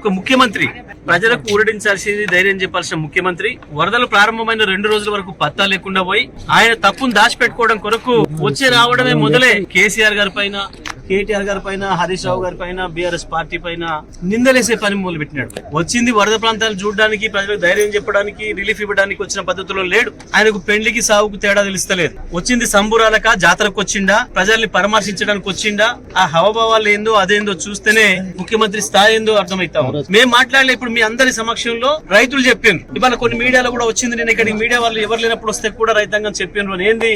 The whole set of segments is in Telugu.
ఒక ముఖ్యమంత్రి ప్రజలకు ఊరడించాల్సింది ధైర్యం చెప్పాల్సిన ముఖ్యమంత్రి. వరదలు ప్రారంభమైన రెండు రోజుల వరకు పత్తా లేకుండా పోయి ఆయన తప్పును దాచిపెట్టుకోవడం కొరకు వచ్చి రావడమే మొదలే కేసీఆర్ గారి పైన కేటీఆర్ గారి పైన హరీష్ రావు గారి పైన బీఆర్ఎస్ పార్టీ పైన నిందలేసే పని మొదలు పెట్టినాడు వచ్చింది వరద ప్రాంతాలు చూడడానికి ప్రజలకు ధైర్యం చెప్పడానికి రిలీఫ్ ఇవ్వడానికి వచ్చిన పద్ధతిలో లేడు. ఆయనకు పెళ్ళికి సాగుకు తేడా తెలుస్తలేదు. వచ్చింది సంబురాలక జాతరకు వచ్చిండా ప్రజల్ని పరామర్శించడానికి వచ్చిండా ఆ హవభావాలు ఏందో అదేందో చూస్తేనే ముఖ్యమంత్రి స్థాయి ఏందో అర్థమవుతాం మేము మాట్లాడలే ఇప్పుడు మీ అందరి సమక్షంలో రైతులు చెప్పారు ఇవాళ కొన్ని మీడియాలో కూడా వచ్చింది నేను ఇక్కడ మీడియా వాళ్ళు ఎవరు లేనప్పుడు వస్తే కూడా రైతాంగం చెప్పిండ్రు ఏంది?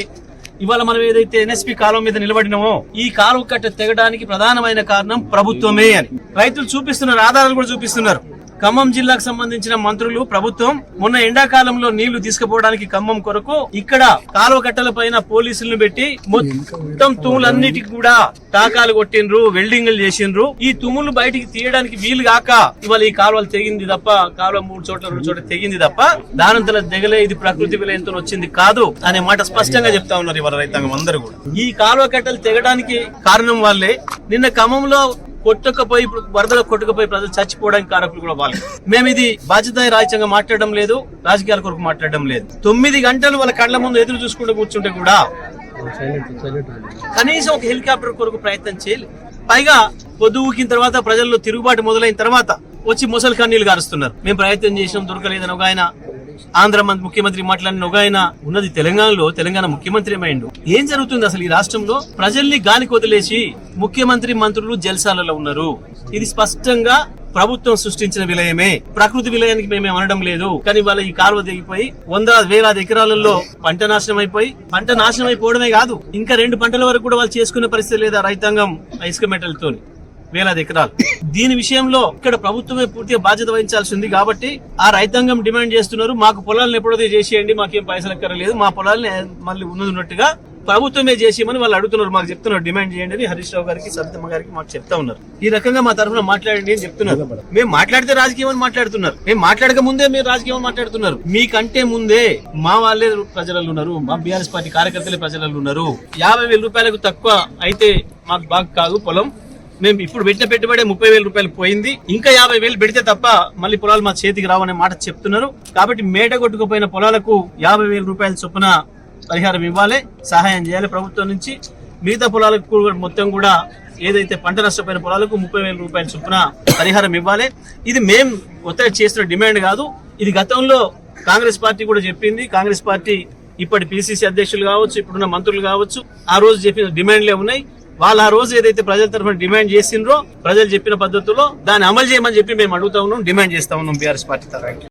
ఇవాళ మనం ఏదైతే ఎన్ఎస్పి కాలం మీద నిలబడినామో ఈ కాలువ కట్ట తెగడానికి ప్రధానమైన కారణం ప్రభుత్వమే అని. రైతులు చూపిస్తున్నారు ఆధారాలు కూడా చూపిస్తున్నారు. ఖమ్మం జిల్లాకు సంబంధించిన మంత్రులు ప్రభుత్వం మొన్న ఎండాకాలంలో నీళ్ళు తీసుకుపోవడానికి ఖమ్మం కొరకు ఇక్కడ కాలువ కట్టల పైన పోలీసులను పెట్టి మొత్తం తుములన్నిటికి కూడా టాకాలు కొట్టిండ్రు వెల్డింగ్లు చేసిండ్రు. ఈ తుములు బయటికి తీయడానికి వీలు కాక ఇవాళ ఈ కాలువలు తెగింది తప్ప కాలువ మూడు చోట్ల రెండు చోట్ల తెగింది తప్ప దానంతల దిగలే ఇది ప్రకృతి విలయంతో వచ్చింది కాదు అనే మాట స్పష్టంగా చెప్తా ఉన్నారు ఇవాళ రైతాంగం అందరూ కూడా. ఈ కాలువ కట్టలు తెగడానికి కారణం వాళ్ళే. నిన్న ఖమ్మంలో కొట్టుకపోయి ఇప్పుడు వరదలు కొట్టుకపోయి ప్రజలు చచ్చిపోవడానికి కారకులు కూడా వాళ్ళు. మేము ఇది బాధ్యత రాజ్యాంగం మాట్లాడడం లేదు రాజకీయాల కొరకు మాట్లాడడం లేదు. తొమ్మిది గంటలు వాళ్ళ కళ్ళ ముందు ఎదురు చూసుకుంటూ కూర్చుంటే కూడా కనీసం ఒక హెలికాప్టర్ కొరకు ప్రయత్నం చేయలేదు పైగా పొద్దు ఊకిన తర్వాత ప్రజల్లో తిరుగుబాటు మొదలైన తర్వాత వచ్చి ముసలి కన్నీళ్ళు గారుస్తున్నారు. మేము ప్రయత్నం చేసినాం దొరకలేదని ఒక ఆయన ఆంధ్ర ముఖ్యమంత్రి మాట్లాడిన ఒక ఆయన ఉన్నది తెలంగాణలో తెలంగాణ ముఖ్యమంత్రి ఏమైండు? ఏం జరుగుతుంది అసలు ఈ రాష్ట్రంలో? ప్రజల్ని గాలికి వదిలేసి ముఖ్యమంత్రి మంత్రులు జల్సాలలో ఉన్నారు. ఇది స్పష్టంగా ప్రభుత్వం సృష్టించిన విలయమే. ప్రకృతి విలయానికి మేము అనడం లేదు. కానీ వాళ్ళ ఈ కాలువ దిగిపోయి వంద వేలాది ఎకరాలలో పంట నాశనం అయిపోయి పంట నాశనం అయిపోవడమే కాదు ఇంకా రెండు పంటల వరకు కూడా వాళ్ళు చేసుకునే పరిస్థితి లేదా రైతాంగం ఆ ఇసుక మెటల్తో వేలాది ఎకరాలు. దీని విషయంలో ఇక్కడ ప్రభుత్వమే పూర్తిగా బాధ్యత వహించాల్సి ఉంది కాబట్టి ఆ రైతాంగం డిమాండ్ చేస్తున్నారు. మాకు పొలాలను ఎప్పుడైతే చేసేయండి మాకేం పైసలు ఎక్కరలేదు. మా పొలాల్ని మళ్ళీ ఉన్నది ఉన్నట్టుగా ప్రభుత్వమే చేసేయమని వాళ్ళు అడుగుతున్నారు. మాకు చెప్తున్నారు డిమాండ్ చేయండి అని హరీష్ రావు గారికి సబితమ్మ గారికి మాకు చెప్తా ఉన్నారు. ఈ రకంగా మా తరఫున మాట్లాడండి అని చెప్తున్నారు. మేము మాట్లాడితే రాజకీయం అని మాట్లాడుతున్నారు. మేము మాట్లాడక ముందే మీరు రాజకీయం మాట్లాడుతున్నారు. మీకంటే ముందే మా వాళ్ళే ప్రజలలో ఉన్నారు. మా బీఆర్ఎస్ పార్టీ కార్యకర్తలే ప్రజలలో ఉన్నారు. యాభై వేల రూపాయలకు తక్కువ అయితే మాకు బాగా కాదు పొలం. మేము ఇప్పుడు పెట్టిన పెట్టుబడి ముప్పై వేల రూపాయలు పోయింది. ఇంకా యాభై వేలు పెడితే తప్ప మళ్ళీ పొలాలు మా చేతికి రావనే మాట చెప్తున్నారు. కాబట్టి మేట కొట్టుకుపోయిన పొలాలకు యాభై వేల రూపాయల చొప్పున పరిహారం ఇవ్వాలి సహాయం చేయాలి ప్రభుత్వం నుంచి. మిగతా పొలాలకు మొత్తం కూడా ఏదైతే పంట నష్టపోయిన పొలాలకు ముప్పై వేల రూపాయల చొప్పున పరిహారం ఇవ్వాలి. ఇది మేం ఒత్తిడి చేస్తున్న డిమాండ్ కాదు. ఇది గతంలో కాంగ్రెస్ పార్టీ కూడా చెప్పింది. కాంగ్రెస్ పార్టీ ఇప్పటి పిసిసి అధ్యక్షులు కావచ్చు ఇప్పుడున్న మంత్రులు కావచ్చు ఆ రోజు చెప్పిన డిమాండ్లే ఉన్నాయి. వాళ్ళు ఆ రోజు ఏదైతే ప్రజల తరఫున డిమాండ్ చేసిండ్రో ప్రజలు చెప్పిన పద్ధతిలో దాన్ని అమలు చేయమని చెప్పి మేము అడుగుతా ఉన్నాం డిమాండ్ చేస్తా ఉన్నాం బీఆర్ఎస్ పార్టీ తరఫున.